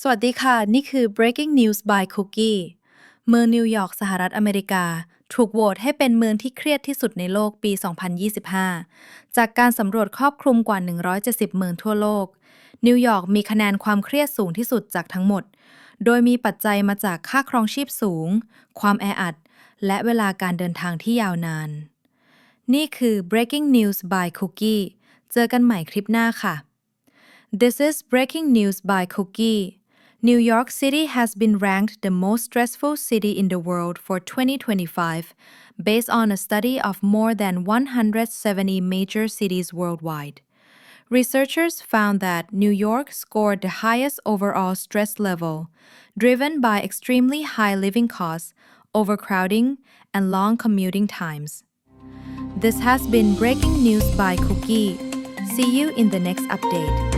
สวัสดีค่ะ นี่คือ breaking news by Cookie เมืองนิวยอร์กสหรัฐอเมริกา ถูกโหวตให้เป็นเมืองที่เครียดที่สุดในโลกปี 2025 จากการสำรวจครอบคลุมกว่า 170 เมืองทั่วโลก นิวยอร์กมีคะแนนความเครียดสูงที่สุดจากทั้งหมด โดยมีปัจจัยมาจากค่าครองชีพสูง ความแออัด และเวลาการเดินทางที่ยาวนาน นี่คือ breaking news by Cookie เจอกันใหม่คลิปหน้าค่ะ This is breaking news by Cookie. New York City has been ranked the most stressful city in the world for 2025 based on a study of more than 170 major cities worldwide. Researchers found that New York scored the highest overall stress level, driven by extremely high living costs, overcrowding, and long commuting times. This has been breaking news by Cookie. See you in the next update.